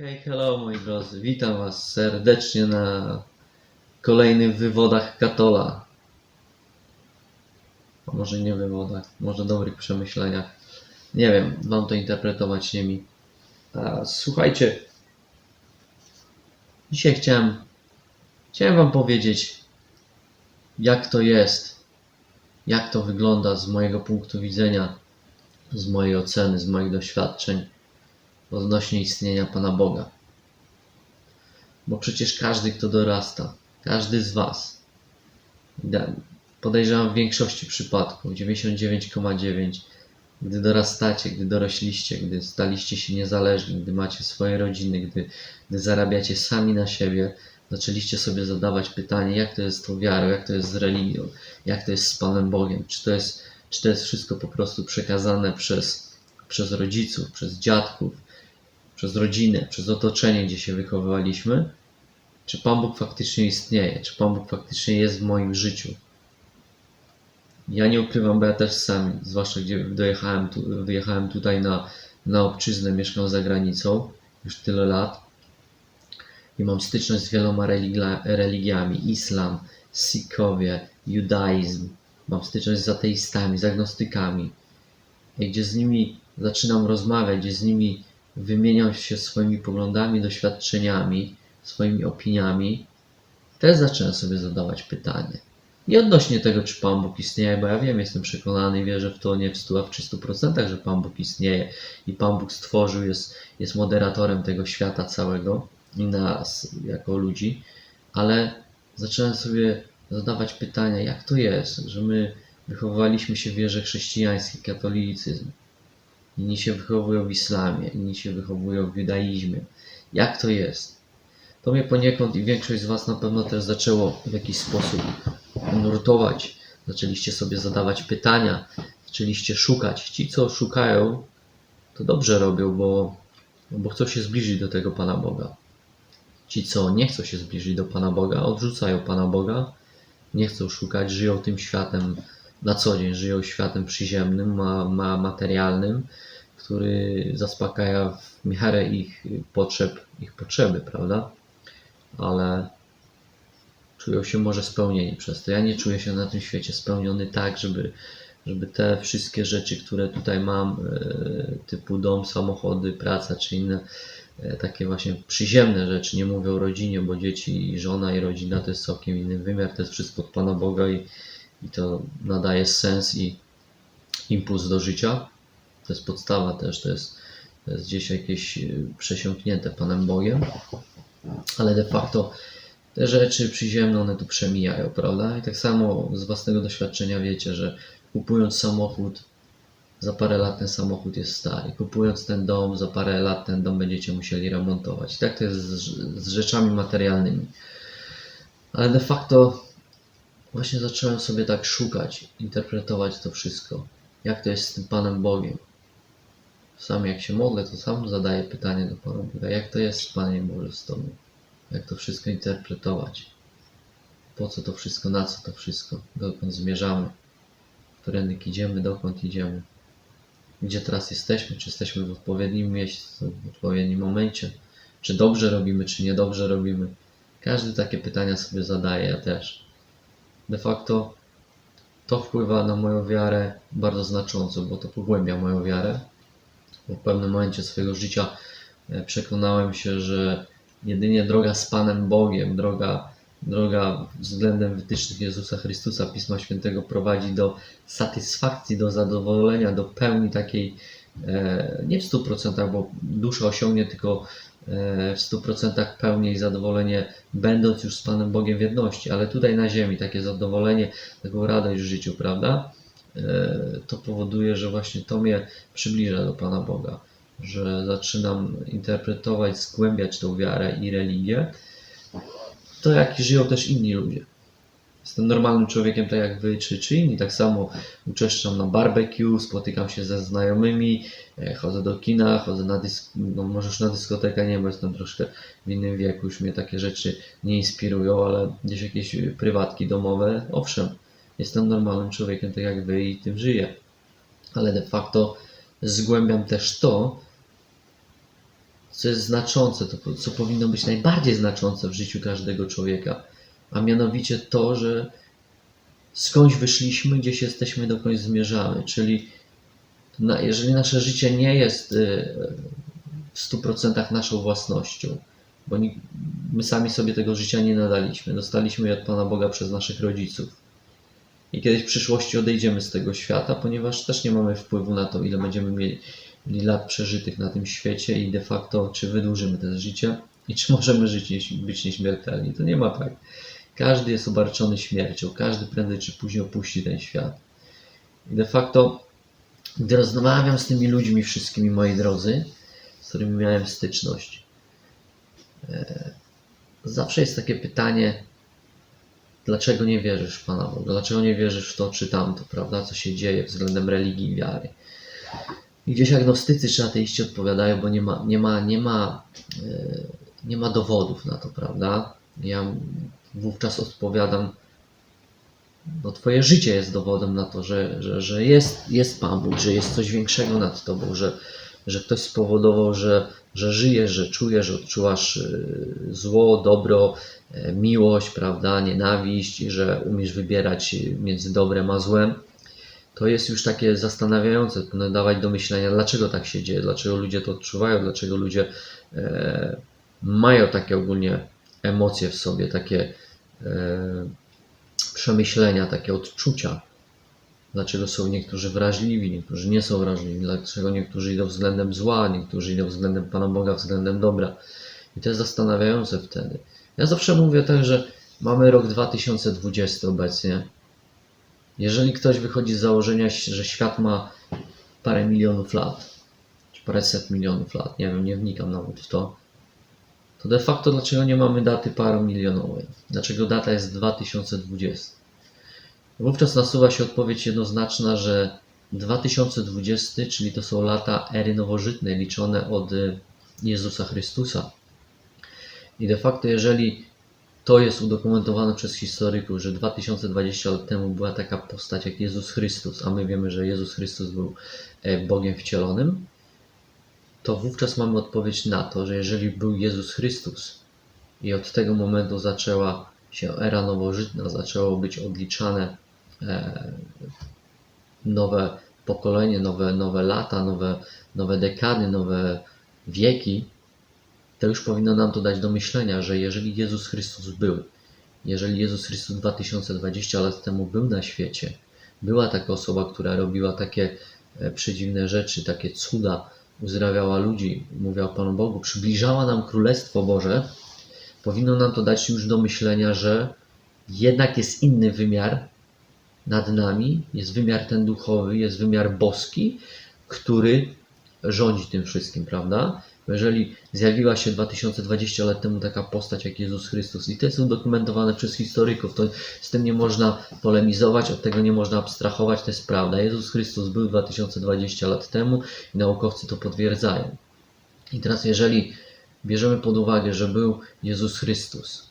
hej, hello moi drodzy, witam was serdecznie na kolejnych wywodach Katola. A może nie wywodach, może dobrych przemyśleniach. Nie wiem, mam to interpretować nie mi. A, słuchajcie, dzisiaj chciałem, chciałem wam powiedzieć, jak to jest, jak to wygląda z mojego punktu widzenia, z mojej oceny, z moich doświadczeń odnośnie istnienia Pana Boga. Bo przecież każdy, kto dorasta, każdy z Was, podejrzewam w większości przypadków, 99,9, gdy dorastacie, gdy dorośliście, gdy staliście się niezależni, gdy macie swoje rodziny, gdy, gdy zarabiacie sami na siebie, zaczęliście sobie zadawać pytanie, jak to jest z tą wiarą, jak to jest z religią, jak to jest z Panem Bogiem, czy to jest, czy to jest wszystko po prostu przekazane przez, przez rodziców, przez dziadków, przez rodzinę, przez otoczenie, gdzie się wychowywaliśmy, czy Pan Bóg faktycznie istnieje, czy Pan Bóg faktycznie jest w moim życiu. Ja nie ukrywam, bo ja też sam, zwłaszcza gdzie dojechałem tu, wyjechałem tutaj na, na obczyznę, mieszkam za granicą już tyle lat i mam styczność z wieloma religia, religiami. Islam, Sikhowie, judaizm. Mam styczność z ateistami, z agnostykami. I gdzie z nimi zaczynam rozmawiać, gdzie z nimi wymieniam się swoimi poglądami, doświadczeniami, swoimi opiniami, też zacząłem sobie zadawać pytanie. Nie odnośnie tego, czy Pan Bóg istnieje, bo ja wiem, jestem przekonany i wierzę w to nie w 100, a w 300%, że Pan Bóg istnieje i Pan Bóg stworzył, jest, jest moderatorem tego świata całego i nas jako ludzi, ale zacząłem sobie zadawać pytania, jak to jest, że my wychowywaliśmy się w wierze chrześcijańskiej, katolicyzm, inni się wychowują w islamie, inni się wychowują w judaizmie. Jak to jest? To mnie poniekąd i większość z Was na pewno też zaczęło w jakiś sposób nurtować. Zaczęliście sobie zadawać pytania, zaczęliście szukać. Ci, co szukają, to dobrze robią, bo, bo chcą się zbliżyć do tego Pana Boga. Ci, co nie chcą się zbliżyć do Pana Boga, odrzucają Pana Boga, nie chcą szukać, żyją tym światem na co dzień, żyją światem przyziemnym, ma, ma materialnym, który zaspokaja w miarę ich potrzeb, ich potrzeby, prawda? Ale czują się może spełnieni przez to. Ja nie czuję się na tym świecie spełniony tak, żeby, żeby te wszystkie rzeczy, które tutaj mam, e, typu dom, samochody, praca czy inne e, takie właśnie przyziemne rzeczy, nie mówię o rodzinie, bo dzieci i żona i rodzina to jest całkiem inny wymiar, to jest wszystko od Pana Boga i, i to nadaje sens i impuls do życia. To jest podstawa też, to jest, to jest gdzieś jakieś e, przesiąknięte Panem Bogiem, ale de facto te rzeczy przyziemne, one tu przemijają, prawda? I tak samo z własnego doświadczenia wiecie, że kupując samochód, za parę lat ten samochód jest stary. Kupując ten dom, za parę lat ten dom będziecie musieli remontować. I tak to jest z, z rzeczami materialnymi. Ale de facto właśnie zacząłem sobie tak szukać, interpretować to wszystko. Jak to jest z tym Panem Bogiem? Sam jak się modlę, to sam zadaję pytanie do Pana Boga. Jak to jest, Panie Boże, z Tobą? Jak to wszystko interpretować? Po co to wszystko? Na co to wszystko? Dokąd zmierzamy? Którędy idziemy? Dokąd idziemy? Gdzie teraz jesteśmy? Czy jesteśmy w odpowiednim miejscu, w odpowiednim momencie? Czy dobrze robimy, czy niedobrze robimy? Każdy takie pytania sobie zadaje, ja też. De facto to wpływa na moją wiarę bardzo znacząco, bo to pogłębia moją wiarę. Bo w pewnym momencie swojego życia e, przekonałem się, że jedynie droga z Panem Bogiem, droga, droga względem wytycznych Jezusa Chrystusa, Pisma Świętego prowadzi do satysfakcji, do zadowolenia, do pełni takiej, e, nie w 100%, bo dusza osiągnie tylko w 100% pełnię i zadowolenie, będąc już z Panem Bogiem w jedności, ale tutaj na ziemi takie zadowolenie, taką radość w życiu, prawda? E, To powoduje, że właśnie to mnie przybliża do Pana Boga że zaczynam interpretować, zgłębiać tą wiarę i religię, to jak żyją też inni ludzie. Jestem normalnym człowiekiem, tak jak wy, czy, czy inni. Tak samo uczeszczam na barbecue, spotykam się ze znajomymi, e, chodzę do kina, chodzę na dysk... no może już na dyskotekę nie, bo jestem troszkę w innym wieku, już mnie takie rzeczy nie inspirują, ale gdzieś jakieś prywatki domowe, owszem, jestem normalnym człowiekiem, tak jak wy i tym żyję. Ale de facto zgłębiam też to, co jest znaczące, to co powinno być najbardziej znaczące w życiu każdego człowieka, a mianowicie to, że skądś wyszliśmy, gdzieś jesteśmy, dokądś zmierzamy. Czyli jeżeli nasze życie nie jest y, w 100% naszą własnością, bo my sami sobie tego życia nie nadaliśmy, dostaliśmy je od Pana Boga przez naszych rodziców. I kiedyś w przyszłości odejdziemy z tego świata, ponieważ też nie mamy wpływu na to, ile będziemy mieli lat przeżytych na tym świecie i de facto, czy wydłużymy to życie i czy możemy żyć, być nieśmiertelni. To nie ma tak. Każdy jest obarczony śmiercią, każdy prędzej czy później opuści ten świat. I de facto, gdy rozmawiam z tymi ludźmi wszystkimi, moi drodzy, z którymi miałem styczność, e, zawsze jest takie pytanie, dlaczego nie wierzysz w Pana Boga? Dlaczego nie wierzysz w to czy tamto, prawda? Co się dzieje względem religii i wiary? I gdzieś agnostycy czy ateiści odpowiadają, bo nie ma, nie ma, nie ma, e, nie ma dowodów na to, prawda? Ja wówczas odpowiadam, no Twoje życie jest dowodem na to, że, że, że jest, jest Pan Bóg, że jest coś większego nad Tobą, że, że ktoś spowodował, że, że żyjesz, że czujesz, że odczuwasz y, zło, dobro, e, miłość, prawda, nienawiść, że umiesz wybierać między dobrem a złem. To jest już takie zastanawiające, powinno dawać do myślenia, dlaczego tak się dzieje, dlaczego ludzie to odczuwają, dlaczego ludzie e, mają takie ogólnie emocje w sobie, takie e, przemyślenia, takie odczucia. Dlaczego są niektórzy wrażliwi, niektórzy nie są wrażliwi, dlaczego niektórzy idą względem zła, niektórzy idą względem Pana Boga, względem dobra. I to jest zastanawiające wtedy. Ja zawsze mówię tak, że mamy rok 2020 obecnie. Jeżeli ktoś wychodzi z założenia, że świat ma parę milionów lat, czy paręset milionów lat, nie wiem, nie wnikam nawet w to, to de facto dlaczego nie mamy daty paromilionowej? Dlaczego data jest 2020? Wówczas nasuwa się odpowiedź jednoznaczna, że 2020, czyli to są lata ery nowożytnej, liczone od Jezusa Chrystusa. I de facto, jeżeli to jest udokumentowane przez historyków, że 2020 lat temu była taka postać jak Jezus Chrystus, a my wiemy, że Jezus Chrystus był e, Bogiem wcielonym, to wówczas mamy odpowiedź na to, że jeżeli był Jezus Chrystus i od tego momentu zaczęła się era nowożytna, zaczęło być odliczane e, nowe pokolenie, nowe, nowe lata, nowe, nowe dekady, nowe wieki, to już powinno nam to dać do myślenia, że jeżeli Jezus Chrystus był, jeżeli Jezus Chrystus 2020 lat temu był na świecie, była taka osoba, która robiła takie e, przedziwne rzeczy, takie cuda, uzdrawiała ludzi, mówiła Panu Bogu, przybliżała nam Królestwo Boże, powinno nam to dać już do myślenia, że jednak jest inny wymiar nad nami, jest wymiar ten duchowy, jest wymiar boski, który rządzi tym wszystkim, prawda? Jeżeli zjawiła się 2020 lat temu taka postać jak Jezus Chrystus i to jest udokumentowane przez historyków, to z tym nie można polemizować, od tego nie można abstrahować, to jest prawda. Jezus Chrystus był 2020 lat temu i naukowcy to potwierdzają. I teraz jeżeli bierzemy pod uwagę, że był Jezus Chrystus,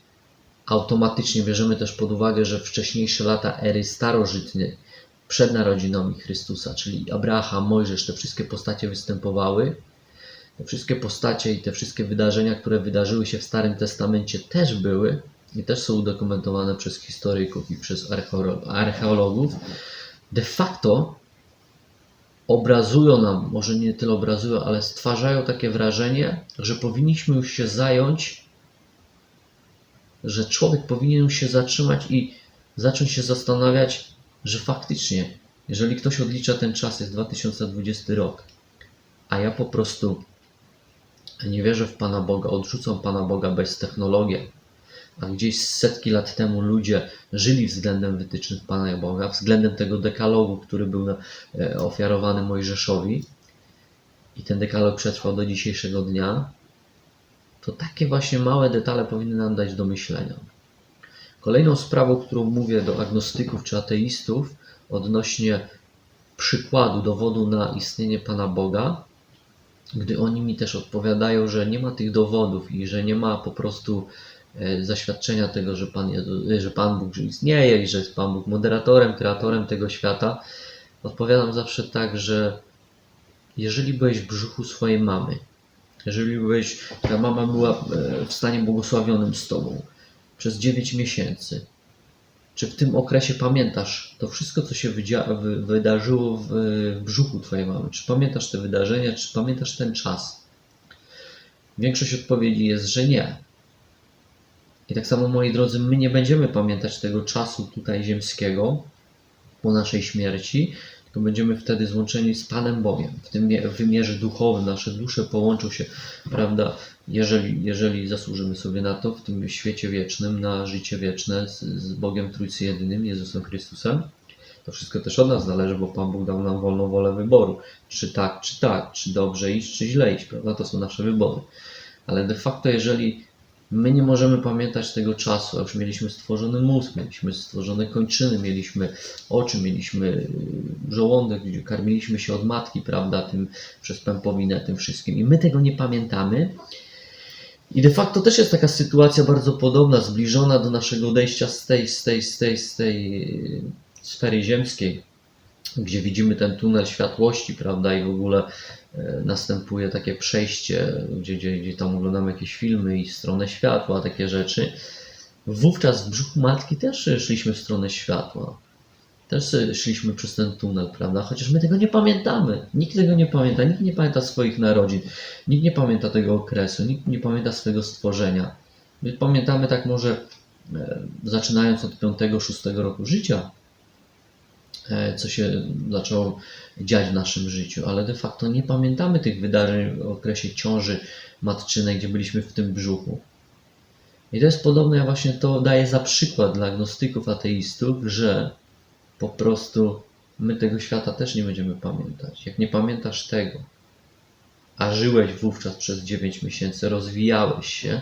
automatycznie bierzemy też pod uwagę, że wcześniejsze lata ery starożytnej, przed narodzinami Chrystusa, czyli Abraham, Mojżesz, te wszystkie postacie występowały, te wszystkie postacie i te wszystkie wydarzenia, które wydarzyły się w Starym Testamencie, też były i też są udokumentowane przez historyków i przez archeolo- archeologów, de facto obrazują nam, może nie tyle obrazują, ale stwarzają takie wrażenie, że powinniśmy już się zająć, że człowiek powinien się zatrzymać i zacząć się zastanawiać, że faktycznie, jeżeli ktoś odlicza ten czas, jest 2020 rok, a ja po prostu nie wierzę w Pana Boga, odrzucam Pana Boga bez technologii, a gdzieś setki lat temu ludzie żyli względem wytycznych Pana Boga, względem tego dekalogu, który był e, ofiarowany Mojżeszowi. I ten dekalog przetrwał do dzisiejszego dnia, to takie właśnie małe detale powinny nam dać do myślenia. Kolejną sprawą, którą mówię do agnostyków czy ateistów odnośnie przykładu, dowodu na istnienie Pana Boga, gdy oni mi też odpowiadają, że nie ma tych dowodów i że nie ma po prostu e, zaświadczenia tego, że Pan, Jezu- że Pan Bóg istnieje i że jest Pan Bóg moderatorem, kreatorem tego świata, odpowiadam zawsze tak, że jeżeli byłeś w brzuchu swojej mamy jeżeli byłeś, ta mama była e, w stanie błogosławionym z Tobą przez 9 miesięcy, czy w tym okresie pamiętasz to wszystko, co się wydarzyło w, w brzuchu Twojej mamy? Czy pamiętasz te wydarzenia, czy pamiętasz ten czas? Większość odpowiedzi jest, że nie. I tak samo, moi drodzy, my nie będziemy pamiętać tego czasu tutaj ziemskiego po naszej śmierci, tylko będziemy wtedy złączeni z Panem Bogiem. W tym wymiarze duchowym nasze dusze połączą się, prawda, jeżeli, jeżeli zasłużymy sobie na to, w tym świecie wiecznym, na życie wieczne z, z Bogiem Trójcy Jedynym, Jezusem Chrystusem. To wszystko też od nas zależy, bo Pan Bóg dał nam wolną wolę wyboru. Czy tak, czy tak, czy dobrze iść, czy źle iść, prawda? To są nasze wybory. Ale de facto, jeżeli my nie możemy pamiętać tego czasu, a już mieliśmy stworzony mózg, mieliśmy stworzone kończyny, mieliśmy oczy, mieliśmy y, żołądek, gdzie karmiliśmy się od matki, prawda, tym przez pępowinę, tym wszystkim. I my tego nie pamiętamy. I de facto też jest taka sytuacja bardzo podobna, zbliżona do naszego odejścia z tej, z tej, z tej, z tej sfery ziemskiej, gdzie widzimy ten tunel światłości, prawda, i w ogóle e, następuje takie przejście, gdzie, gdzie, gdzie tam oglądamy jakieś filmy i stronę światła, takie rzeczy. Wówczas w brzuchu matki też szliśmy w stronę światła. Też szliśmy przez ten tunel, prawda? Chociaż my tego nie pamiętamy. Nikt tego nie pamięta. Nikt nie pamięta swoich narodzin. Nikt nie pamięta tego okresu. Nikt nie pamięta swojego stworzenia. My pamiętamy tak może e, zaczynając od 5-6 roku życia, e, co się zaczęło dziać w naszym życiu, ale de facto nie pamiętamy tych wydarzeń w okresie ciąży matczynej, gdzie byliśmy w tym brzuchu. I to jest podobne, ja właśnie to daję za przykład dla agnostyków, ateistów, że po prostu my tego świata też nie będziemy pamiętać. Jak nie pamiętasz tego, a żyłeś wówczas przez 9 miesięcy, rozwijałeś się,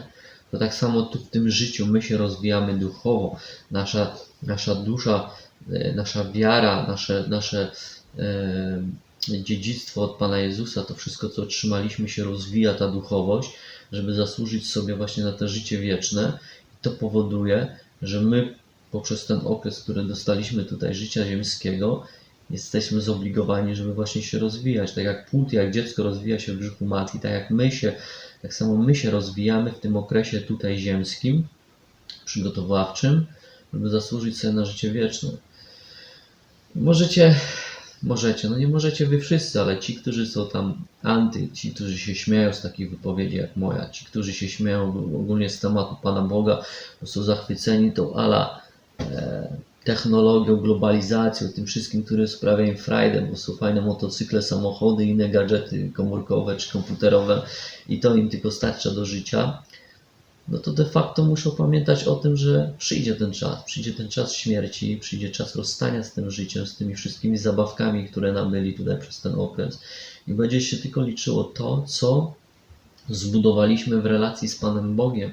to tak samo tu w tym życiu my się rozwijamy duchowo. Nasza, nasza dusza, e, nasza wiara, nasze, nasze e, dziedzictwo od Pana Jezusa, to wszystko, co otrzymaliśmy, się rozwija, ta duchowość, żeby zasłużyć sobie właśnie na to życie wieczne. I to powoduje, że my poprzez ten okres, który dostaliśmy tutaj życia ziemskiego, jesteśmy zobligowani, żeby właśnie się rozwijać. Tak jak płód, jak dziecko rozwija się w brzuchu matki, tak jak my się, tak samo my się rozwijamy w tym okresie tutaj ziemskim, przygotowawczym, żeby zasłużyć sobie na życie wieczne. Możecie, możecie, no nie możecie wy wszyscy, ale ci, którzy są tam anty, ci, którzy się śmieją z takich wypowiedzi jak moja, ci, którzy się śmieją ogólnie z tematu Pana Boga, bo są zachwyceni tą ala technologią, globalizacją, tym wszystkim, które sprawia im frajdę, bo są fajne motocykle, samochody, inne gadżety komórkowe czy komputerowe i to im tylko starcza do życia, no to de facto muszą pamiętać o tym, że przyjdzie ten czas, przyjdzie ten czas śmierci, przyjdzie czas rozstania z tym życiem, z tymi wszystkimi zabawkami, które nabyli tutaj przez ten okres i będzie się tylko liczyło to, co zbudowaliśmy w relacji z Panem Bogiem,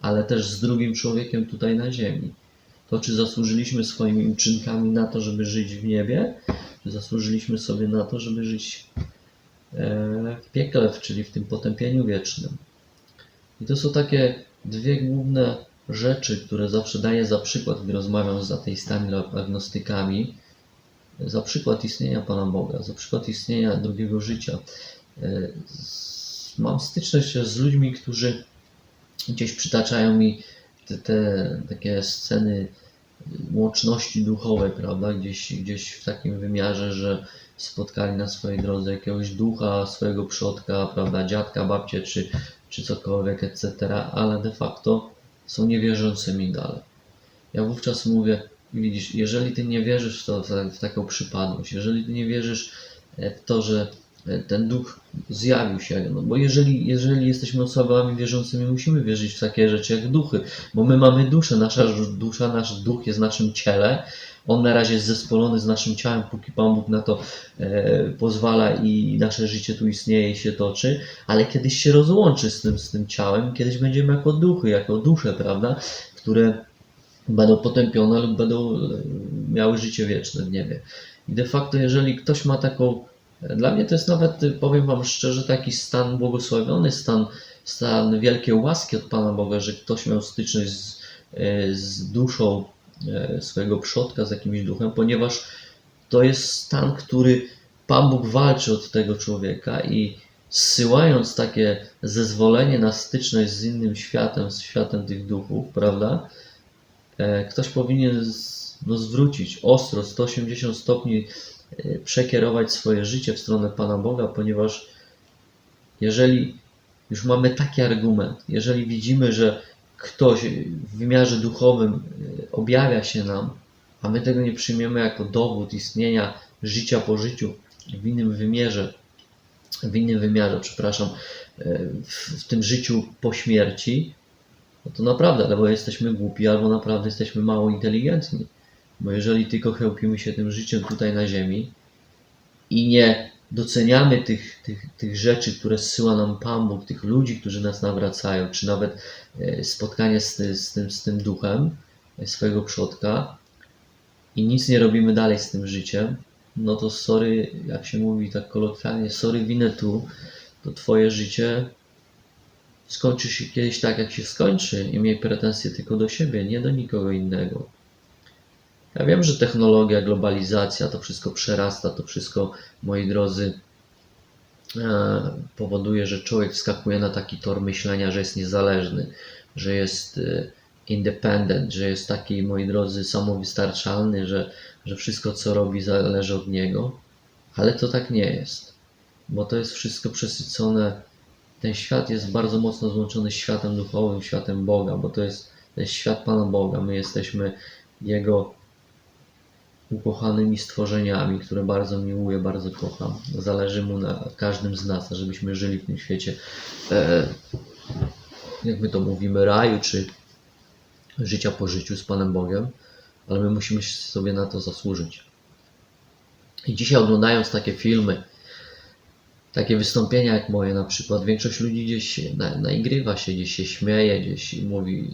ale też z drugim człowiekiem tutaj na ziemi. To, czy zasłużyliśmy swoimi uczynkami na to, żeby żyć w niebie, czy zasłużyliśmy sobie na to, żeby żyć e, w piekle, czyli w tym potępieniu wiecznym. I to są takie dwie główne rzeczy, które zawsze daję za przykład, gdy rozmawiam z ateistami lub agnostykami, za przykład istnienia Pana Boga, za przykład istnienia drugiego życia. E, Mam styczność z ludźmi, którzy gdzieś przytaczają mi te, te takie sceny łączności duchowej, prawda? Gdzieś, gdzieś w takim wymiarze, że spotkali na swojej drodze jakiegoś ducha, swojego przodka, prawda? Dziadka, babcię czy, czy cokolwiek, etc., ale de facto są niewierzącymi dalej. Ja wówczas mówię, widzisz, jeżeli ty nie wierzysz w, to, w, taką przypadłość, jeżeli ty nie wierzysz w to, że ten duch zjawił się, no bo jeżeli, jeżeli jesteśmy osobami wierzącymi, musimy wierzyć w takie rzeczy jak duchy, bo my mamy duszę, nasza dusza, nasz duch jest w naszym ciele, on na razie jest zespolony z naszym ciałem, póki Pan Bóg na to e, pozwala i nasze życie tu istnieje i się toczy, ale kiedyś się rozłączy z tym, z tym ciałem, kiedyś będziemy jako duchy, jako dusze, prawda, które będą potępione lub będą e, miały życie wieczne w niebie. I de facto, jeżeli ktoś ma taką, dla mnie to jest nawet, powiem Wam szczerze, taki stan błogosławiony, stan, stan wielkiej łaski od Pana Boga, że ktoś miał styczność z, e, z duszą e, swojego przodka, z jakimś duchem, ponieważ to jest stan, który Pan Bóg walczy od tego człowieka i zsyłając takie zezwolenie na styczność z innym światem, z światem tych duchów, prawda? E, Ktoś powinien no, zwrócić ostro 180 stopni, przekierować swoje życie w stronę Pana Boga, ponieważ jeżeli już mamy taki argument, jeżeli widzimy, że ktoś w wymiarze duchowym e, objawia się nam, a my tego nie przyjmiemy jako dowód istnienia życia po życiu w innym wymiarze, w innym wymiarze, przepraszam, e, w, w tym życiu po śmierci, no to naprawdę albo jesteśmy głupi, albo naprawdę jesteśmy mało inteligentni. Bo jeżeli tylko chełpimy się tym życiem tutaj na ziemi i nie doceniamy tych, tych, tych rzeczy, które zsyła nam Pan Bóg, tych ludzi, którzy nas nawracają, czy nawet e, spotkanie z, z, tym, z tym duchem e, swojego przodka i nic nie robimy dalej z tym życiem, no to sorry, jak się mówi tak kolokwialnie, sorry winę tu, to twoje życie skończy się kiedyś tak, jak się skończy i miej pretensje tylko do siebie, nie do nikogo innego. Ja wiem, że technologia, globalizacja, to wszystko przerasta, to wszystko, moi drodzy, e, powoduje, że człowiek wskakuje na taki tor myślenia, że jest niezależny, że jest e, independent, że jest taki, moi drodzy, samowystarczalny, że, że wszystko, co robi, zależy od niego, ale to tak nie jest, bo to jest wszystko przesycone. Ten świat jest bardzo mocno złączony z światem duchowym, światem Boga, bo to jest, świat Pana Boga. My jesteśmy Jego ukochanymi stworzeniami, które bardzo miłuje, bardzo kocham. Zależy mu na każdym z nas, żebyśmy żyli w tym świecie, e, jak my to mówimy, raju, czy życia po życiu z Panem Bogiem, ale my musimy sobie na to zasłużyć. I dzisiaj oglądając takie filmy, takie wystąpienia jak moje na przykład, większość ludzi gdzieś na, naigrywa się, gdzieś się śmieje, gdzieś mówi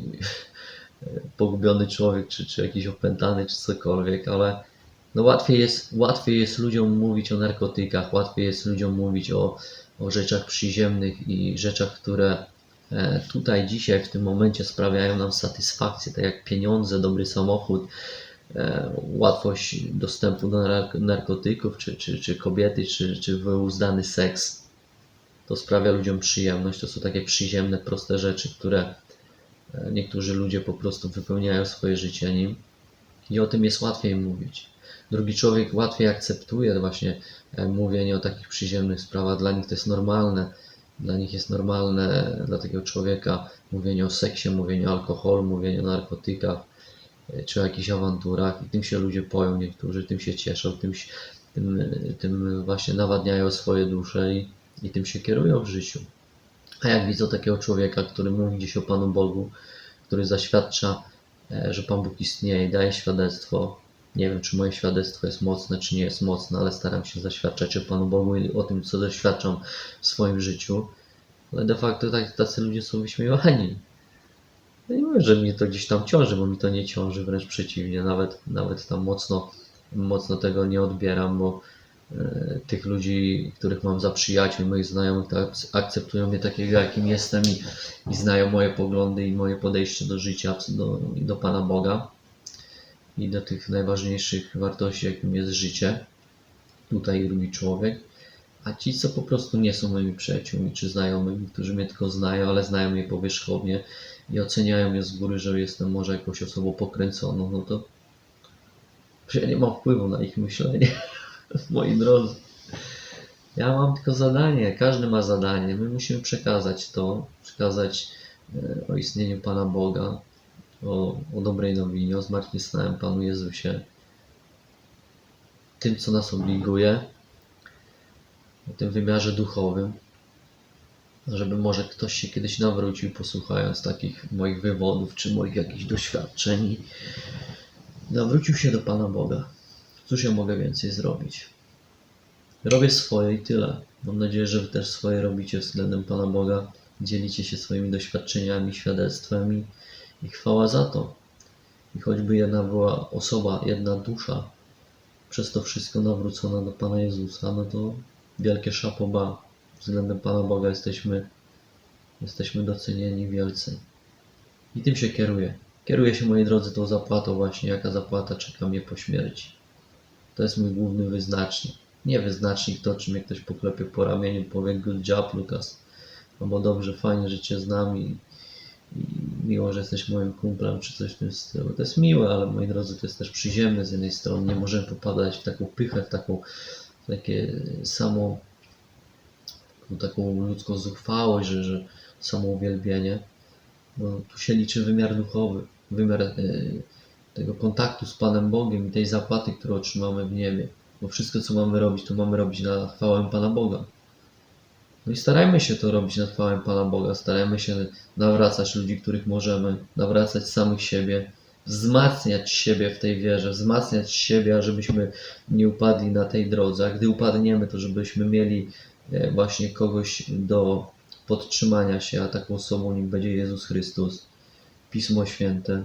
pogubiony człowiek, czy, czy jakiś opętany, czy cokolwiek, ale no łatwiej jest, łatwiej jest ludziom mówić o narkotykach, łatwiej jest ludziom mówić o, o rzeczach przyziemnych i rzeczach, które e, tutaj dzisiaj w tym momencie sprawiają nam satysfakcję, tak jak pieniądze, dobry samochód, e, łatwość dostępu do nark- narkotyków, czy, czy, czy kobiety, czy, czy wyuzdany seks. To sprawia ludziom przyjemność. To są takie przyziemne, proste rzeczy, które niektórzy ludzie po prostu wypełniają swoje życie nim i o tym jest łatwiej mówić. Drugi człowiek łatwiej akceptuje właśnie e, mówienie o takich przyziemnych sprawach. Dla nich to jest normalne. Dla nich jest normalne, dla takiego człowieka, mówienie o seksie, mówienie o alkoholu, mówienie o narkotykach, e, czy o jakichś awanturach. I tym się ludzie poją, niektórzy tym się cieszą, tym, tym, tym właśnie nawadniają swoje dusze i, i tym się kierują w życiu. A jak widzą takiego człowieka, który mówi gdzieś o Panu Bogu, który zaświadcza, e, że Pan Bóg istnieje daje świadectwo, nie wiem, czy moje świadectwo jest mocne, czy nie jest mocne, ale staram się zaświadczać o Panu Bogu i o tym, co doświadczam w swoim życiu. Ale de facto tak, tacy ludzie są wyśmiewani. Nie mówię, że mnie to gdzieś tam ciąży, bo mi to nie ciąży, wręcz przeciwnie. Nawet, nawet tam mocno, mocno tego nie odbieram, bo tych ludzi, których mam za przyjaciół, moich znajomych, akceptują mnie takiego, jakim jestem i, i znają moje poglądy i moje podejście do życia, do, do Pana Boga i do tych najważniejszych wartości, jakim jest życie, tutaj drugi człowiek. A ci, co po prostu nie są moimi przyjaciółmi czy znajomymi, którzy mnie tylko znają, ale znają mnie powierzchownie i oceniają mnie z góry, że jestem może jakąś osobą pokręconą, no to ja nie mam wpływu na ich myślenie, moi drodzy. Ja mam tylko zadanie, każdy ma zadanie. My musimy przekazać to, przekazać e, o istnieniu Pana Boga, o, o dobrej nowinie, o zmartwychwstałym Panu Jezusie, tym, co nas obliguje, o tym wymiarze duchowym, żeby może ktoś się kiedyś nawrócił, posłuchając takich moich wywodów, czy moich jakichś doświadczeń nawrócił się do Pana Boga. Cóż ja mogę więcej zrobić? Robię swoje i tyle. Mam nadzieję, że Wy też swoje robicie względem Pana Boga. Dzielicie się swoimi doświadczeniami, świadectwem i, chwała za to. I choćby jedna była osoba, jedna dusza przez to wszystko nawrócona do Pana Jezusa, no to wielkie szapoba. Względem Pana Boga jesteśmy, jesteśmy docenieni wielce. I tym się kieruję. Kieruję się, moi drodzy, tą zapłatą właśnie, jaka zapłata czeka mnie po śmierci. To jest mój główny wyznacznik. nie wyznacznik to, czy mnie ktoś poklepie po ramieniu, powie good job, Lukas. Albo dobrze, fajnie, że cię znam i, i miło, że jesteś moim kumplem, czy coś w tym stylu. To jest miłe, ale moi drodzy, to jest też przyziemne z jednej strony. Nie możemy popadać w taką pychę, w taką, takie samo, taką ludzką zuchwałość, że, że samo uwielbienie. Bo tu się liczy wymiar duchowy, wymiar e, tego kontaktu z Panem Bogiem i tej zapłaty, którą otrzymamy w niebie. Bo wszystko, co mamy robić, to mamy robić na chwałę Pana Boga. No i starajmy się to robić na chwałę Pana Boga. Starajmy się nawracać ludzi, których możemy, nawracać samych siebie, wzmacniać siebie w tej wierze, wzmacniać siebie, ażebyśmy nie upadli na tej drodze. A gdy upadniemy, to żebyśmy mieli e, właśnie kogoś do podtrzymania się, a taką osobą niech będzie Jezus Chrystus, Pismo Święte.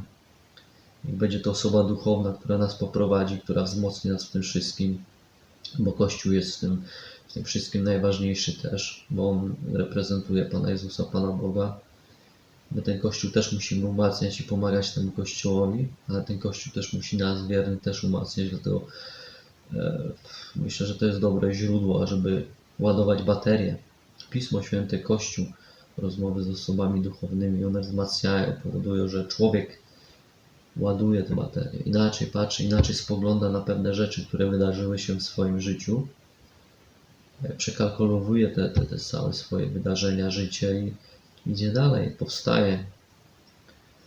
Niech będzie to osoba duchowna, która nas poprowadzi, która wzmocni nas w tym wszystkim, bo Kościół jest w tym, w tym wszystkim najważniejszy też, bo on reprezentuje Pana Jezusa, Pana Boga. My ten Kościół też musimy umacniać i pomagać temu Kościołowi, ale ten Kościół też musi nas, wiernych, też umacniać, dlatego e, myślę, że to jest dobre źródło, żeby ładować baterie. Pismo Święte, Kościół, rozmowy z osobami duchownymi, one wzmacniają, powodują, że człowiek ładuje te baterie, inaczej patrzy, inaczej spogląda na pewne rzeczy, które wydarzyły się w swoim życiu, E, przekalkulowuje te, te, te całe swoje wydarzenia, życie i idzie dalej, powstaje.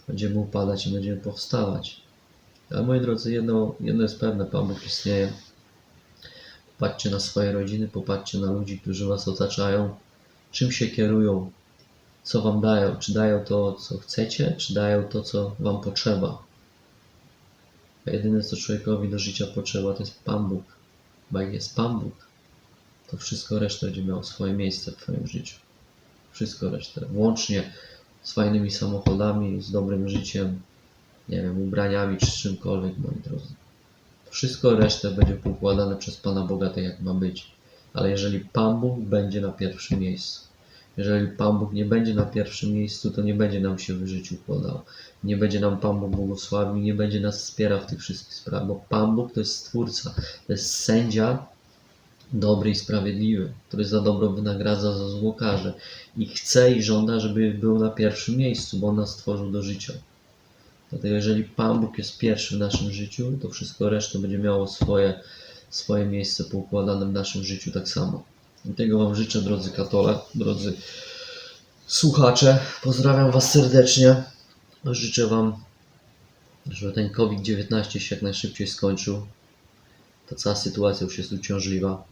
Będziemy upadać i będziemy powstawać. Ale moi drodzy, jedno, jedno jest pewne, Pan Bóg istnieje. Popatrzcie na swoje rodziny, popatrzcie na ludzi, którzy Was otaczają, czym się kierują, co Wam dają, czy dają to, co chcecie, czy dają to, co Wam potrzeba. A jedyne, co człowiekowi do życia potrzeba, to jest Pan Bóg. Bo jak jest Pan Bóg, to wszystko reszta będzie miało swoje miejsce w Twoim życiu. Wszystko resztę. Włącznie z fajnymi samochodami, z dobrym życiem, nie wiem, ubraniami czy czymkolwiek, moi drodzy. Wszystko resztę będzie poukładane przez Pana Boga tak, jak ma być. Ale jeżeli Pan Bóg będzie na pierwszym miejscu, jeżeli Pan Bóg nie będzie na pierwszym miejscu, to nie będzie nam się w życiu układało. Nie będzie nam Pan Bóg błogosławił, nie będzie nas wspierał w tych wszystkich sprawach, bo Pan Bóg to jest Stwórca, to jest sędzia dobry i sprawiedliwy, który za dobro wynagradza, za zło karze i chce i żąda, żeby był na pierwszym miejscu, bo On nas stworzył do życia. Dlatego jeżeli Pan Bóg jest pierwszy w naszym życiu, to wszystko resztę będzie miało swoje, swoje miejsce poukładane w naszym życiu tak samo. I tego Wam życzę, drodzy katole, drodzy słuchacze. Pozdrawiam Was serdecznie. Życzę Wam, żeby ten COVID-19 się jak najszybciej skończył. Ta cała sytuacja już jest uciążliwa.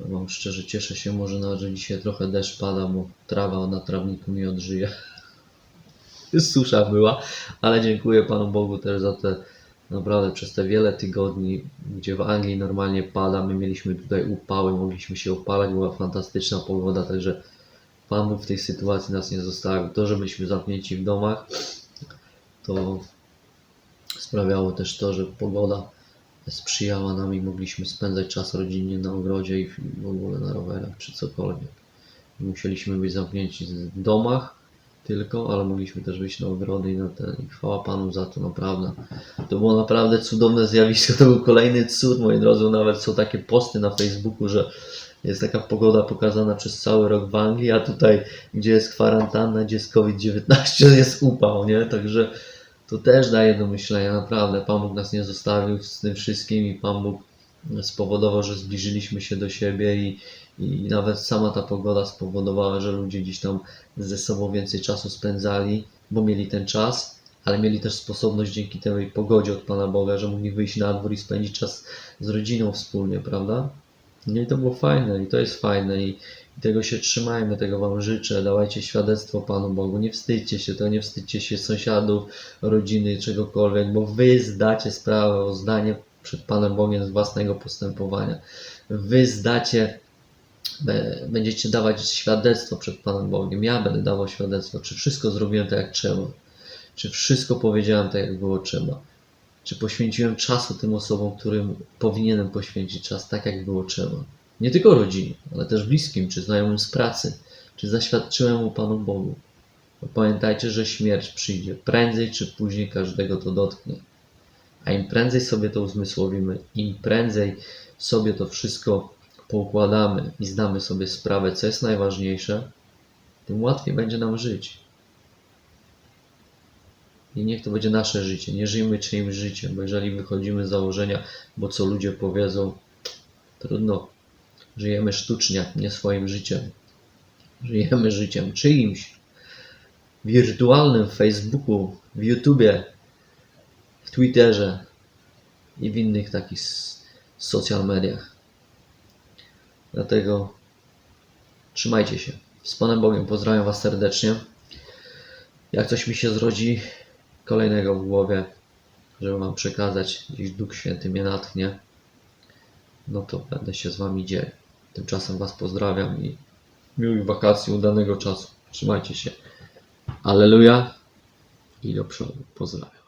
Wam szczerze cieszę się może nawet, że dzisiaj trochę deszcz pada, bo trawa na trawniku mi odżyje. Susza była, ale dziękuję Panu Bogu też za te naprawdę przez te wiele tygodni, gdzie w Anglii normalnie pada, my mieliśmy tutaj upały, mogliśmy się opalać, była fantastyczna pogoda, także Pan w tej sytuacji nas nie zostawił. To, że byliśmy zamknięci w domach, to sprawiało też to, że pogoda sprzyjała nam i mogliśmy spędzać czas rodzinnie na ogrodzie i w ogóle na rowerach czy cokolwiek. Musieliśmy być zamknięci w domach tylko, ale mogliśmy też wyjść na ogrody i na ten. I chwała Panu za to, naprawdę. To było naprawdę cudowne zjawisko, to był kolejny cud, moi drodzy. Nawet są takie posty na Facebooku, że jest taka pogoda pokazana przez cały rok w Anglii, a tutaj, gdzie jest kwarantanna, gdzie jest COVID-19, jest upał, nie? Także to też daje do myślenia, naprawdę. Pan Bóg nas nie zostawił z tym wszystkim i Pan Bóg spowodował, że zbliżyliśmy się do siebie i, i nawet sama ta pogoda spowodowała, że ludzie gdzieś tam ze sobą więcej czasu spędzali, bo mieli ten czas, ale mieli też sposobność dzięki tej pogodzie od Pana Boga, że mogli wyjść na dwór i spędzić czas z rodziną wspólnie, prawda? No i to było fajne i to jest fajne i, i tego się trzymajmy, tego Wam życzę. Dawajcie świadectwo Panu Bogu. Nie wstydźcie się to, nie wstydźcie się sąsiadów, rodziny, czegokolwiek, bo Wy zdacie sprawę o zdanie przed Panem Bogiem z własnego postępowania. Wy zdacie, będziecie dawać świadectwo przed Panem Bogiem. Ja będę dawał świadectwo, czy wszystko zrobiłem tak, jak trzeba. Czy wszystko powiedziałem tak, jak było trzeba. Czy poświęciłem czasu tym osobom, którym powinienem poświęcić czas, tak jak było trzeba. Nie tylko rodzinie, ale też bliskim, czy znajomym z pracy, czy zaświadczyłem mu Panu Bogu. Bo pamiętajcie, że śmierć przyjdzie. Prędzej czy później każdego to dotknie. A im prędzej sobie to uzmysłowimy, im prędzej sobie to wszystko poukładamy i zdamy sobie sprawę, co jest najważniejsze, tym łatwiej będzie nam żyć. I niech to będzie nasze życie. Nie żyjmy czyimś życiem, bo jeżeli wychodzimy z założenia, bo co ludzie powiedzą, trudno. Żyjemy sztucznie, nie swoim życiem. Żyjemy życiem czyimś. Wirtualnym w Facebooku, w YouTubie, w Twitterze i w innych takich social mediach. Dlatego trzymajcie się. Z Panem Bogiem pozdrawiam Was serdecznie. Jak coś mi się zrodzi kolejnego w głowie, żeby Wam przekazać, gdzieś Duch Święty mnie natchnie, no to będę się z Wami dzielił. Tymczasem Was pozdrawiam i miłych wakacji, udanego czasu. Trzymajcie się. Aleluja i do przodu. Pozdrawiam.